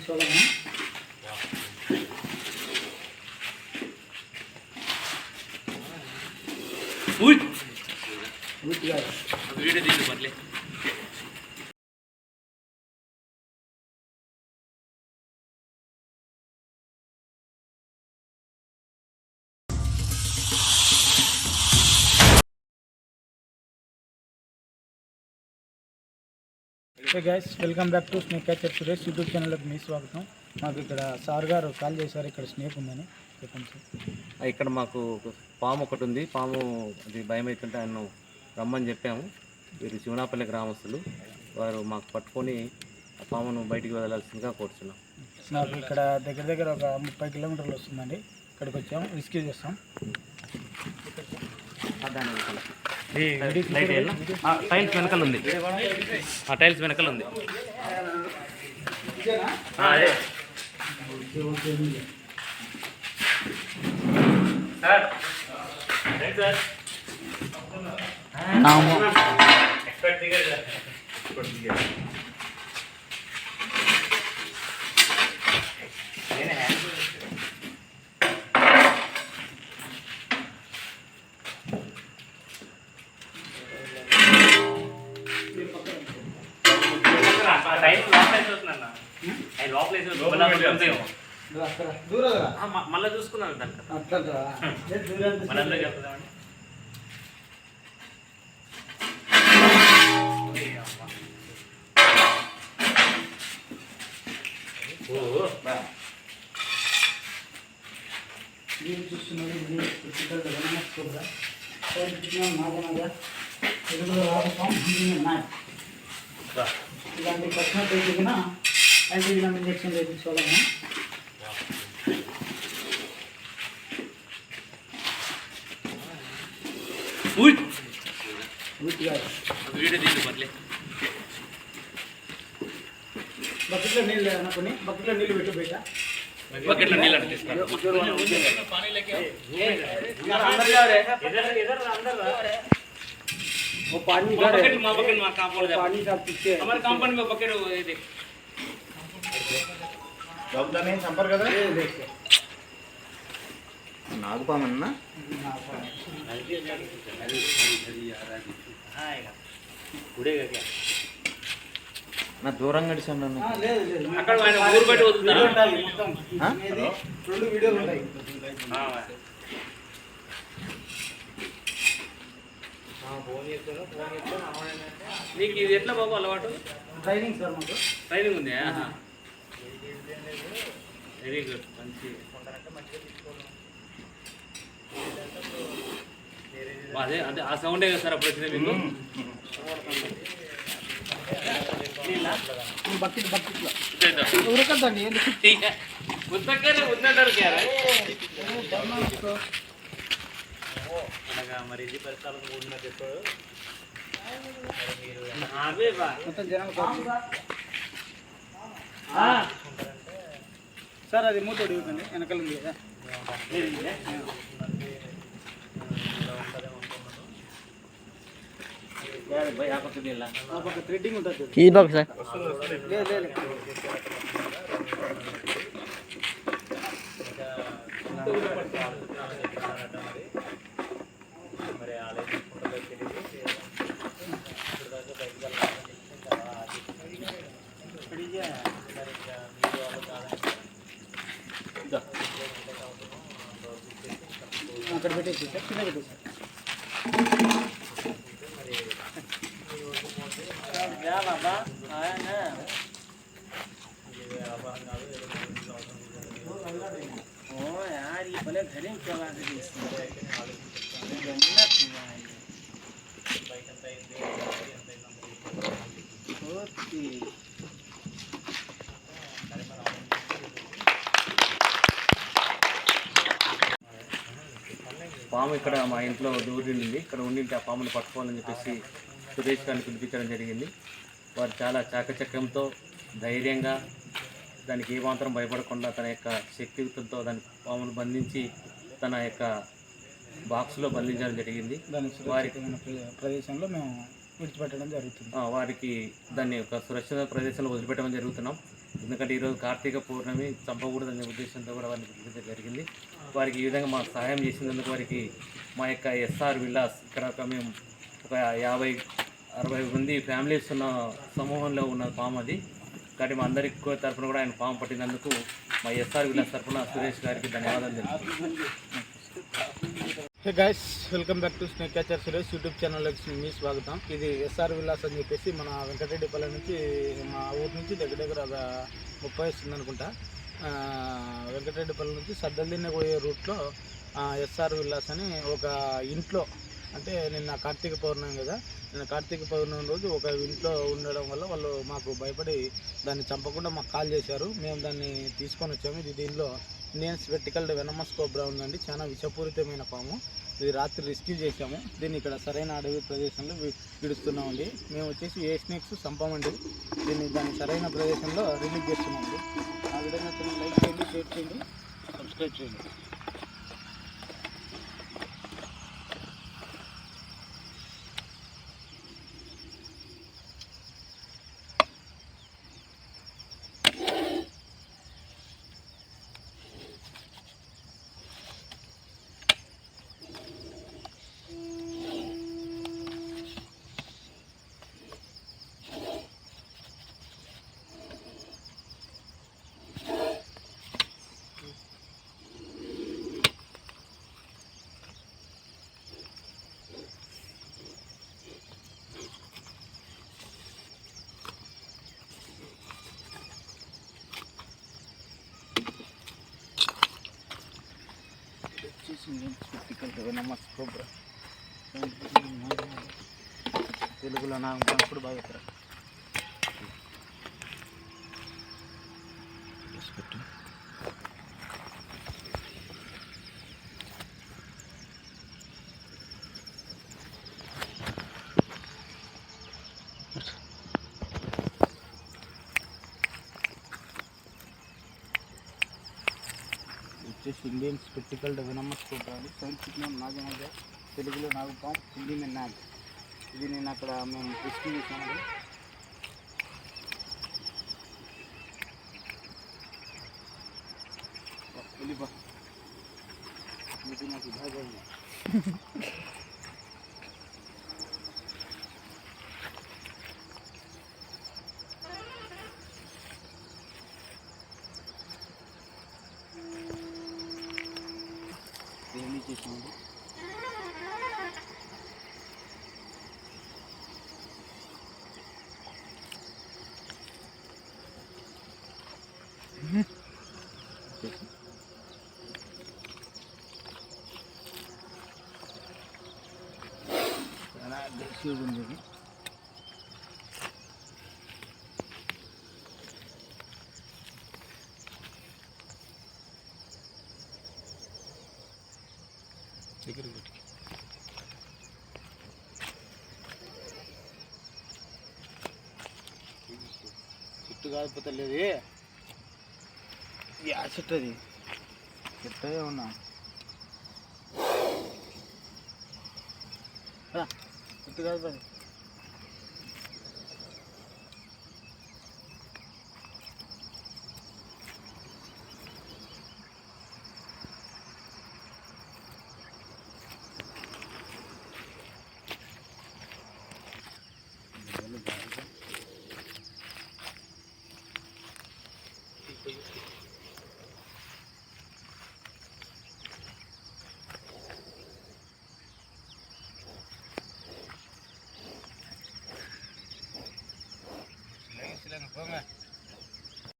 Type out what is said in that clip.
அப்படின்னு சொல்லணும் வீட்டுக்காரர் வீடு தீட்டு பண்ணல hey guys welcome back to snake catcher Suresh YouTube ఛానల్కి మీ స్వాగతం. మాకు ఇక్కడ సార్ గారు కాల్ చేశారు ఇక్కడ స్నేక్ ఉందని చెప్పండి సార్. ఇక్కడ మాకు పాము ఒకటి ఉంది. పాము అది భయం అవుతుంటే ఆయన రమ్మని చెప్పాము. వీరు శివనాపల్లి గ్రామస్తులు. వారు మాకు పట్టుకొని ఆ పామును బయటికి వదలాల్సిందిగా కోరుతున్నాం మాకు ఇక్కడ దగ్గర దగ్గర ఒక ముప్పై కిలోమీటర్లు వస్తుందండి. ఇక్కడికి వచ్చాం రిస్క్యూ చేస్తాం. లైట్ టైల్స్ వెనకాల ఉంది. ఆ టైల్స్ వెనకాల ఉంది. ఆ, అదే. సార్. సార్? ఎక్స్పర్ట్ దిగారు పుస్తకాలు గమనించ చూడరా? మాగా మాగా తెలుగులో రాకపోం హిందీ ఇలాంటి ప్రశ్న తెలిసిన యాంటీవినం ఇంజెక్షన్ వేయించుకోవాలము పూర్తిగా వీడియో తీసి పర్లే బకెట్లో నీళ్ళు అనుకుని బకెట్లో నీళ్ళు పెట్టు బయట బకెట్లో నీళ్ళు అంటే తీసుకోండి. वो पानी మా బకెట్ మా బకెట్ మా కాంపౌండ్ पानी का पीछे हमारे कंपाउंड में बकेट ఇది నాగుపామన్నా నా దూరంగా అడిచాను నన్ను లేదు లేదు అక్కడ ఆయన ఊరు బయట వదులుతారా? ఉంటాయి మొత్తం ఆ? ఇది రెండు వీడియోలు ఉంటాయి నీకు ఇది ఎట్లా బాబు అలవాటు? ట్రైనింగ్ సార్ మాకు. ట్రైనింగ్ ఉంది? వెరీ గుడ్ మంచి. అదే అదే ఆ సౌండే కదా సార్ అప్పుడు వచ్చింది మీకు బకెట్ ఇదేదో. ఉరకద్దండి ఉత్తక్కనే ఉందంటారు క్యారా అనగా మరి ఇది పరిస్థితులకు కూడిన చెప్పాడు అవే బా మొత్తం జనం సార్ అది మూత అడుగుతుంది వెనకాల ఉంది కదా భయ ఆపత్తి ఇలా ఆ పక్క థ్రెడ్డింగ్ ఉంటుంది కీ బాక్స్ లేదు లేదు ఇక్కడ పెట్టేసి సార్ కింద పెట్టేసి ఓ యార్ ఈ భలే ఘరే చలా ఓకే పాము ఇక్కడ మా ఇంట్లో దూరింది ఇక్కడ ఉండింటే ఆ పామును పట్టుకోవాలని చెప్పేసి సురేష్ గారిని పిలిపించడం జరిగింది. వారు చాలా చాకచక్యంతో ధైర్యంగా దానికి ఏమాత్రం భయపడకుండా తన యొక్క శక్తియుక్తంతో దాని పామును బంధించి తన యొక్క బాక్స్లో బంధించడం జరిగింది. ప్ర- ప్రదేశంలో మేము విడిచిపెట్టడం జరుగుతుంది. వారికి దాన్ని ఒక సురక్షిత ప్రదేశంలో వదిలిపెట్టడం జరుగుతున్నాం. ఎందుకంటే ఈరోజు కార్తీక పౌర్ణమి చంపకూడదనే ఉద్దేశంతో కూడా వారిని పిలిపించడం జరిగింది. వారికి ఈ విధంగా మా సహాయం చేసినందుకు వారికి మా యొక్క ఎస్ఆర్ విల్లాస్ ఇక్కడ ఒక మేము ఒక యాభై అరవై మంది ఫ్యామిలీస్ ఉన్న సమూహంలో ఉన్న పాము అది. కాబట్టి మా అందరి తరఫున కూడా ఆయన పాము పట్టినందుకు మా ఎస్ఆర్ విల్లాస్ తరఫున సురేష్ గారికి ధన్యవాదాలు తెలుపుతున్నాను hey guys welcome back to snake catcher Suresh YouTube ఛానల్లోకి మీ స్వాగతం. ఇది ఎస్ఆర్ విలాస్ అని చెప్పేసి మన వెంకటరెడ్డిపల్లి నుంచి మా ఊరు నుంచి దగ్గర దగ్గర ఒక ముప్పై వస్తుంది అనుకుంటా. వెంకటరెడ్డిపల్లి నుంచి సద్దల్దిన్నె పోయే రూట్లో ఎస్ఆర్ విల్లాస్ అని ఒక ఇంట్లో అంటే నిన్న కార్తీక పౌర్ణమి కదా నిన్న కార్తీక పౌర్ణమి రోజు ఒక ఇంట్లో ఉండడం వల్ల వాళ్ళు మాకు భయపడి దాన్ని చంపకుండా మాకు కాల్ చేశారు. మేము దాన్ని తీసుకొని వచ్చాము. ఇది దీనిలో ఇండియన్ స్పెటికల్ వెనమస్ కోబ్రా ఉందండి చాలా విషపూరితమైన పాము. ఇది రాత్రి రెస్క్యూ చేసాము దీన్ని ఇక్కడ సరైన అడవి ప్రదేశంలో విడుస్తున్నామండి. మేము వచ్చేసి ఏ స్నేక్స్ చంపామండి. దీన్ని దాని సరైన ప్రదేశంలో రిలీజ్ చేస్తున్నామండి. ఆ విధంగా లైక్ చేయండి షేర్ చేయండి. సబ్స్క్రైబ్ చేయండి వచ్చేసి ఇండియన్ స్పెటికల్ కొబ్బరి తెలుగులో నాకు అప్పుడు బాగా చెప్తారు? వచ్చేసి Indian spectacled venomous cobra scientific name నాగనాగ తెలుగులో నాగపాం హిందీ మీద నాగ్ ఇది నేను అక్కడ మేము రెస్క్యూ చేసాము వెళ్ళిపో ఇది నాకు బాగా সম্ভব দেখি বন্ধুকে చెట్టు కాకపోతే లేదు. యా చెట్టు అది చెట్టు ఉన్నా. రా, చెట్టు కాదు